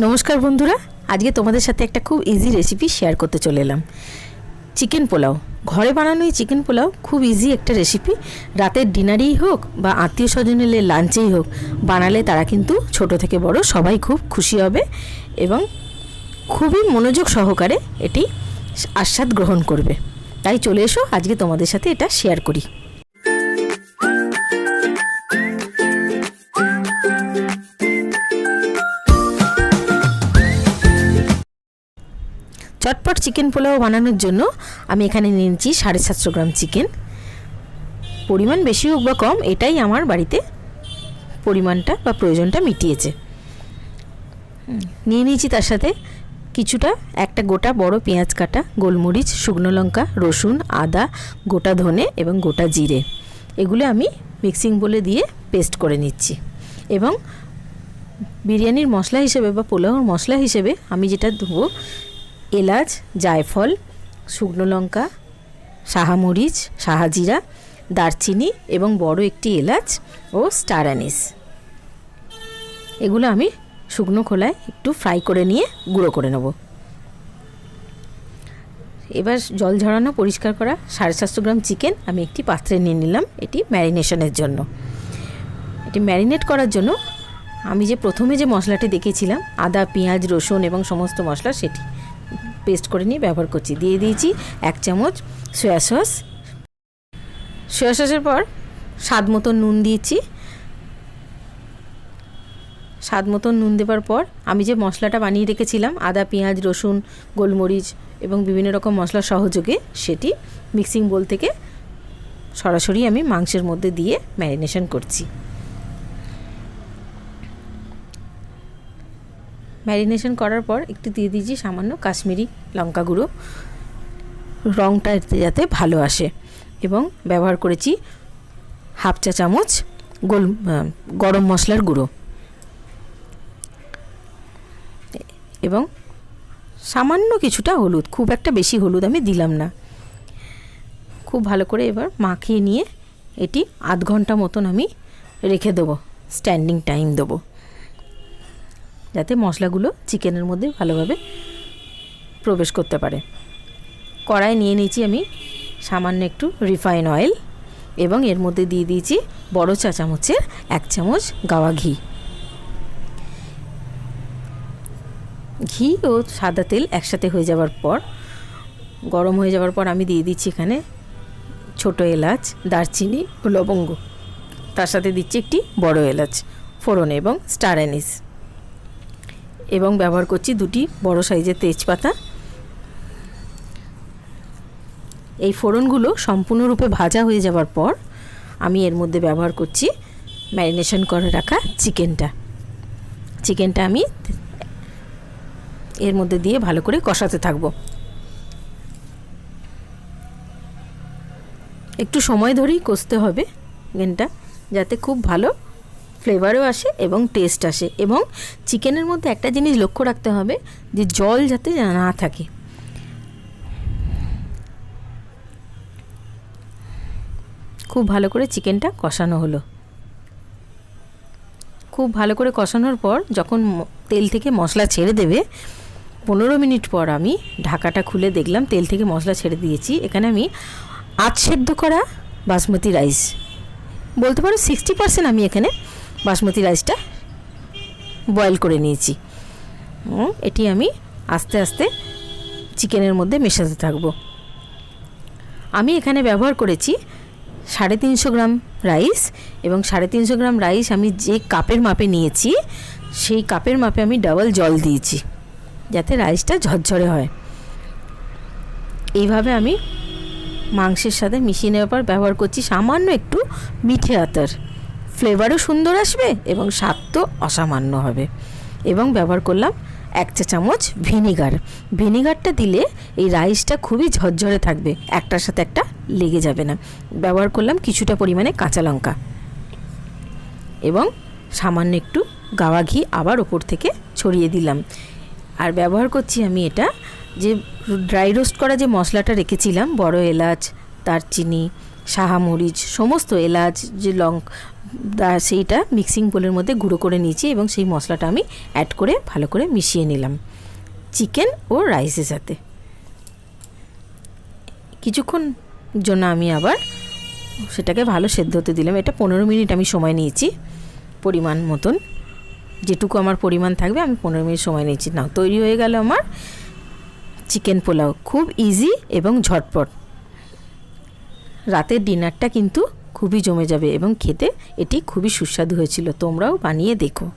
নমস্কার বন্ধুরা, আজকে তোমাদের সাথে একটা খুব ইজি রেসিপি শেয়ার করতে চলে এলাম। চিকেন পোলাও, ঘরে বানানো এই চিকেন পোলাও খুব ইজি একটা রেসিপি রাতের ডিনারেই হোক বা আত্মীয় স্বজন এলে লাঞ্চেই হোক, বানালে তারা কিন্তু ছোট থেকে বড় সবাই খুব খুশি হবে এবং খুবই মনোযোগ সহকারে এটি আস্বাদ গ্রহণ করবে। তাই চলে এসো, আজকে তোমাদের সাথে এটা শেয়ার করি। চটপট চিকেন পোলাও বানানোর জন্য আমি এখানে নিয়েছি সাড়ে সাতশো গ্রাম চিকেন। পরিমাণ বেশি হোক বা কম, এটাই আমার বাড়িতে পরিমাণটা বা প্রয়োজনটা মিটিয়েছে। নিয়ে নিয়েছি তার সাথে কিছুটা, একটা গোটা বড় পেঁয়াজ কাটা, গোলমরিচ, শুকনো লঙ্কা, রসুন, আদা, গোটা ধনে এবং গোটা জিরে। এগুলো আমি মিক্সিং বলে দিয়ে পেস্ট করে নিচ্ছি। এবং বিরিয়ানির মশলা হিসেবে বা পোলাওর মশলা হিসেবে আমি যেটা দেবো এলাচ, জায়ফল, শুকনো লঙ্কা সাহামরিচ সাহাজিরা দারচিনি এবং বড় একটি এলাচ ও স্টার অ্যানিস। এগুলো আমি শুকনো খোলায় একটু ফ্রাই করে নিয়ে গুঁড়ো করে নেব। এবার জল ঝরানো পরিষ্কার করা সাড়ে সাতশো গ্রাম চিকেন আমি একটি পাত্রে নিয়ে নিলাম এটি ম্যারিনেশনের জন্য। এটি ম্যারিনেট করার জন্য আমি যে প্রথমে যে মশলাটি দেখেছিলাম, আদা, পেঁয়াজ, রসুন এবং সমস্ত মশলা সেটি পেস্ট করে নিয়ে ব্যবহার করছি। দিয়ে দিয়েছি এক চামচ সয়া সস। সয়া সসের পর স্বাদ মতো নুন দিয়েছি। স্বাদ মতো নুন দেওয়ার পর আমি যে মশলাটা বানিয়ে রেখেছিলাম, আদা, পেঁয়াজ, রসুন, গোলমরিচ এবং বিভিন্ন রকম মশলা সহযোগে সেটি মিক্সিং বোল থেকে সরাসরি আমি মাংসের মধ্যে দিয়ে ম্যারিনেশন করছি। ম্যারিনেশন করার পর একটু দিয়ে দিয়েছি সামান্য কাশ্মীরি লঙ্কা গুঁড়ো। রঙটা এতে যাতে ভালো আসে। এবং ব্যবহার করেছি হাফ চা চামচ গোল গরম মশলার গুঁড়ো। এবং সামান্য কিছুটা হলুদ, খুব একটা বেশি হলুদ আমি দিলাম না। খুব ভালো করে এবার মাখিয়ে নিয়ে এটি আধ ঘণ্টা মতন আমি রেখে দেবো, স্ট্যান্ডিং টাইম দেবো। যাতে মশলাগুলো চিকেনের মধ্যে ভালোভাবে প্রবেশ করতে পারে। কড়াই নিয়ে নিয়েছি আমি সামান্য একটু রিফাইন অয়েল এবং এর মধ্যে দিয়ে দিয়েছি বড় চা চামচের এক চামচ গাওয়া ঘি। ঘি ও সাদা তেল একসাথে হয়ে যাওয়ার পর, গরম হয়ে যাওয়ার পর আমি দিয়ে দিচ্ছি এখানে ছোট এলাচ, দারচিনি ও লবঙ্গ। তার সাথে দিচ্ছি একটি বড় এলাচ, ফোড়ন এবং স্টার অ্যানিস। এবং ব্যবহার করছি দুটি বড় সাইজের তেজপাতা। এই ফোড়নগুলো সম্পূর্ণরূপে ভাজা হয়ে যাওয়ার পর আমি এর মধ্যে ব্যবহার করছি ম্যারিনেশন করে রাখা চিকেনটা। চিকেনটা আমি এর মধ্যে দিয়ে ভালো করে কষাতে থাকব। একটু সময় ধরেই কষতে হবে চিকেনটা, যাতে খুব ভালো ফ্লেভারও আসে এবং টেস্ট আসে এবং চিকেনের মধ্যে একটা জিনিস লক্ষ্য রাখতে হবে যে জল যাতে না থাকে। খুব ভালো করে চিকেনটা কষানো হলো। খুব ভালো করে কষানোর পর যখন তেল থেকে মশলা ছেড়ে দেবে, পনেরো মিনিট পর আমি ঢাকাটা খুলে দেখলাম তেল থেকে মশলা ছেড়ে দিয়েছি। এখানে আমি আধ সেদ্ধ করা বাসমতি রাইস বলতে পারো সিক্সটি পার্সেন্ট আমি এখানে বাসমতি রাইসটা বয়েল করে নিয়েছি। এটি আমি আস্তে আস্তে চিকেনের মধ্যে মেশাতে থাকব। আমি এখানে ব্যবহার করেছি সাড়ে তিনশো গ্রাম রাইস এবং সাড়ে তিনশো গ্রাম রাইস আমি যে কাপের মাপে নিয়েছি, সেই কাপের মাপে আমি ডাবল জল দিয়েছি, যাতে রাইসটা ঝরঝরে হয়। এইভাবে আমি মাংসের সাথে মিশিয়ে নেওয়ার পর ব্যবহার করছি সামান্য একটু মিঠে আতর। ফ্লেভারও সুন্দর আসবে এবং স্বাদ তো অসামান্য হবে। এবং ব্যবহার করলাম এক চা চামচ ভিনিগার। ভিনিগারটা দিলে এই রাইসটা খুবই ঝরঝরে থাকবে, একটার সাথে একটা লেগে যাবে না। ব্যবহার করলাম কিছুটা পরিমাণে কাঁচা লঙ্কা। এবং সামান্য একটু গাওয়া ঘি আবার ওপর থেকে ছড়িয়ে দিলাম। আর ব্যবহার করছি আমি এটা যে ড্রাই রোস্ট করা যে মশলাটা রেখেছিলাম, বড় এলাচ, দারচিনি সাহামরিচ সমস্ত এলাচ, যে লং সেইটা মিক্সিং বোলের মধ্যে গুঁড়ো করে নিয়েছি এবং সেই মশলাটা আমি অ্যাড করে ভালো করে মিশিয়ে নিলাম চিকেন ও রাইসের সাথে। কিছুক্ষণ জন্য আমি আবার সেটাকে ভালো সেদ্ধ হতে দিলাম। এটা পনেরো মিনিট আমি সময় নিয়েছি পরিমাণ মতন। যেটুকু আমার পরিমাণ থাকবে, আমি পনেরো মিনিট সময় নিয়েছি। না তৈরি হয়ে গেল আমার চিকেন পোলাও। খুব ইজি এবং ঝটপট। রাতের ডিনারটা কিন্তু খুবই জমে যাবে এবং খেতে এটি খুবই সুস্বাদু হয়েছিল। তোমরাও বানিয়ে দেখো।